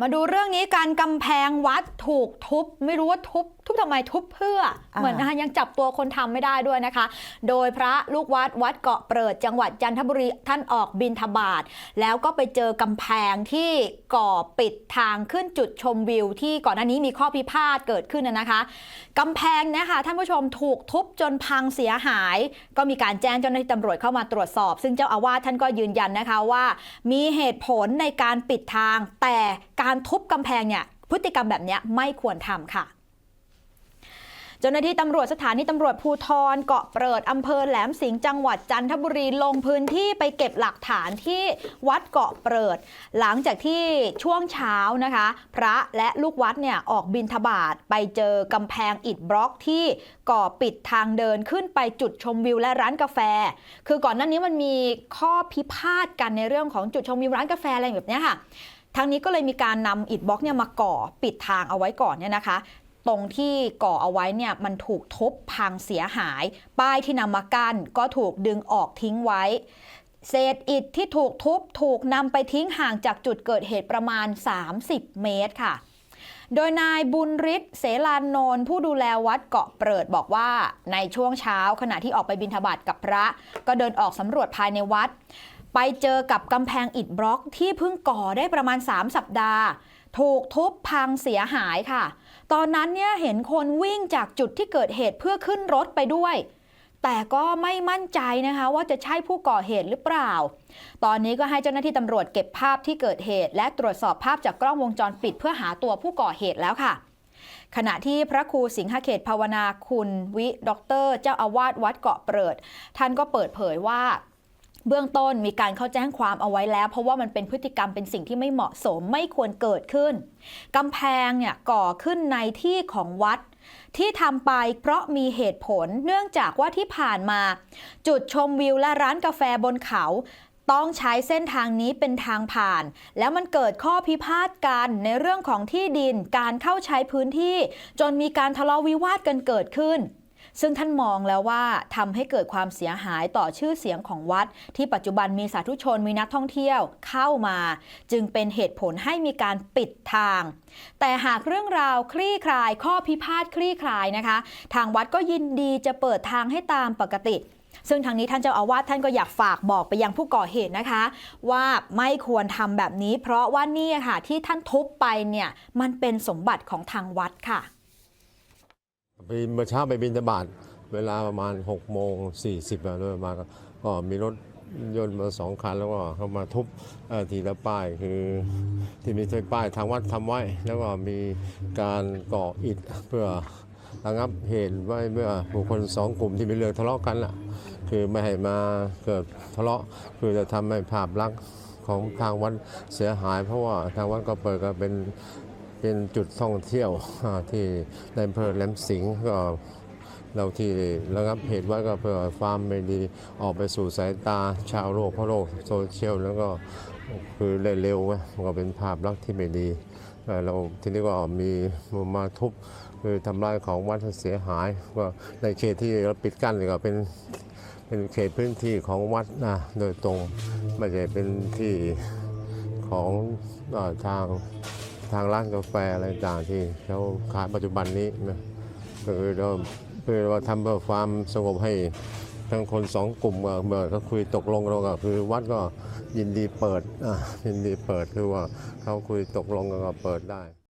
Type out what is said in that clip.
มาดูเรื่องนี้การกำแพงวัดถูกทุบ ไม่รู้ว่าทุบ ทุบทำไมทุบเพื่ออ่าเหมือนนะคะยังจับตัวคนทำไม่ได้ด้วยนะคะ โดยพระลูกวัดวัดเกาะเปิดจังหวัดจันทบุรีท่านออกบินทบาทแล้วก็ไปเจอกำแพงที่ก่อปิดทางขึ้นจุดชมวิว ที่ก่อนหน้านี้มีข้อพิพาทเกิดขึ้นนะนะคะกำแพงเนะคะท่านผู้ชมถูกทุบจนพังเสียหาย ก็มีการแจ้งเจ้าหน้าที่ตำรวจเข้ามาตรวจสอบ ซึ่งเจ้าอาวาสท่านก็ยืนยันนะคะว่า มีเหตุผลในการปิดทาง แต่การทุบกำแพงเนี่ยพฤติกรรมแบบเนี้ยไม่ควรทำค่ะเจ้าหน้าที่ตำรวจสถานีตำรวจภูทรเกาะเปิดอำเภอแหลมสิงห์จังหวัดจันทบุรีลงพื้นที่ไปเก็บหลักฐานที่วัดเกาะเปิด หลังจากที่ช่วงเช้านะคะ พระและลูกวัดเนี่ยออกบินทบาทไปเจอกำแพงอิฐบล็อกที่ก่อปิดทางเดินขึ้นไปจุดชมวิวและร้านกาแฟ คือก่อนหน้านี้มันมีข้อพิพาทกันในเรื่องของจุดชมวิวร้านกาแฟอะไรแบบนี้ค่ะทางนี้ก็เลยมีการนำอิฐบล็อกเนี่ยมาก่อปิดทางเอาไว้ก่อนเนี่ยนะคะ ตรงที่ก่อเอาไว้เนี่ยมันถูกทุบพังเสียหาย ป้ายที่นำมากั้นก็ถูกดึงออกทิ้งไว้ เศษอิฐที่ถูกทุบถูกนำไปทิ้งห่างจากจุดเกิดเหตุประมาณ 30 เมตรค่ะ โดยนายบุญฤทธิ์เสลานนท์ผู้ดูแลวัดเกาะเปิดบอกว่าในช่วงเช้าขณะที่ออกไปบิณฑบาตกับพระ ก็เดินออกสำรวจภายในวัด ไปเจอกับกำแพงอิฐบล็อกที่เพิ่งก่อได้ประมาณ 3 สัปดาห์ ถูกทุบพังเสียหายค่ะ ตอนนั้นเนี่ยเห็นคนวิ่งจากจุดที่เกิดเหตุเพื่อขึ้นรถไปด้วย แต่ก็ไม่มั่นใจนะคะว่าจะใช่ผู้ก่อเหตุหรือเปล่า ตอนนี้ก็ให้เจ้าหน้าที่ตำรวจเก็บภาพที่เกิดเหตุ และตรวจสอบภาพจากกล้องวงจรปิดเพื่อหาตัวผู้ก่อเหตุแล้วค่ะขณะที่พระครูสิงหเขตภาวนาคุณวิด็อกเตอร์ เจ้าอาวาสวัดเกาะเปิด ท่านก็เปิดเผยว่า เบื้องต้นมีการเข้าแจ้งความเอาไว้แล้ว เพราะว่ามันเป็นพฤติกรรมเป็นสิ่งที่ไม่เหมาะสมไม่ควรเกิดขึ้นกำแพงเนี่ยก่อขึ้นในที่ของวัด ที่ทำไปเพราะมีเหตุผลเนื่องจากว่าที่ผ่านมา จุดชมวิวและร้านกาแฟบนเขาต้องใช้เส้นทางนี้เป็นทางผ่าน แล้วมันเกิดข้อพิพาทกันในเรื่องของที่ดินการเข้าใช้พื้นที่ จนมีการทะเลาะวิวาทกันเกิดขึ้น ซึ่งท่านมองแล้วว่าทำให้เกิดความเสียหายต่อชื่อเสียงของวัด ที่ปัจจุบันมีสาธุชนมีนักท่องเที่ยวเข้ามา จึงเป็นเหตุผลให้มีการปิดทาง แต่หากเรื่องราวคลี่คลาย ข้อพิพาทคลี่คลายนะคะ ทางวัดก็ยินดีจะเปิดทางให้ตามปกติซึ่งทางนี้ท่านเจ้าอาวาสท่านก็อยากฝากบอกไปยังผู้ก่อเหตุนะคะ ว่าไม่ควรทำแบบนี้ เพราะว่านี่ค่ะที่ท่านทุบไปเนี่ยมันเป็นสมบัติของทางวัดค่ะ ไปเมื่อเช้าไปบินทบาทเวลาประมาณ6โมง40อะโดยประมาณก็มีรถยนต์มาสองคันแล้วก็เข้ามาทุบทีละป้ายคือที่มีป้ายทางวัดทำไว้ แล้วก็มีการก่ออิฐเพื่อระงับเหตุไว้เมื่อบุคคลสองกลุ่มที่มีเรื่องทะเลาะกันล่ะคือไม่ให้มาเกิดทะเลาะคือจะทำให้ภาพลักษณ์ของทางวัดเสียหาย เพราะว่าทางวัดก็เปิดก็เป็น เป็นจุดท่องเที่ยวที่ในอำเภอแหลมสิงห์ก็เราที่ระงับเหตุไว้ก็เพื่อความไม่ดีออกไปสู่สายตาชาวโลกเพราะโลกโซเชียลแล้วก็คือเร็วๆมันก็เป็นภาพลักษณ์ที่ไม่ดี เราทีนี้ก็มีมาทุบคือทำลายของวัดเสียหาย ก็ในเขตที่เราปิดกั้นก็เป็นเป็นเขตพื้นที่ของวัดนะโดยตรงไม่ใช่เป็นที่ของอทาง ทางร้านกาแฟอะไรต่างที่เขาขายปัจจุบันนี้นะก็คือเราเพื่อว่าทำเพื่อความสงบให้ทั้งคนสองกลุ่มเมื่อเขาคุยตกลงเราก็คือวัดก็ยินดีเปิดอะยินดีเปิดคือว่าเขาคุยตกลงกันก็เปิดได้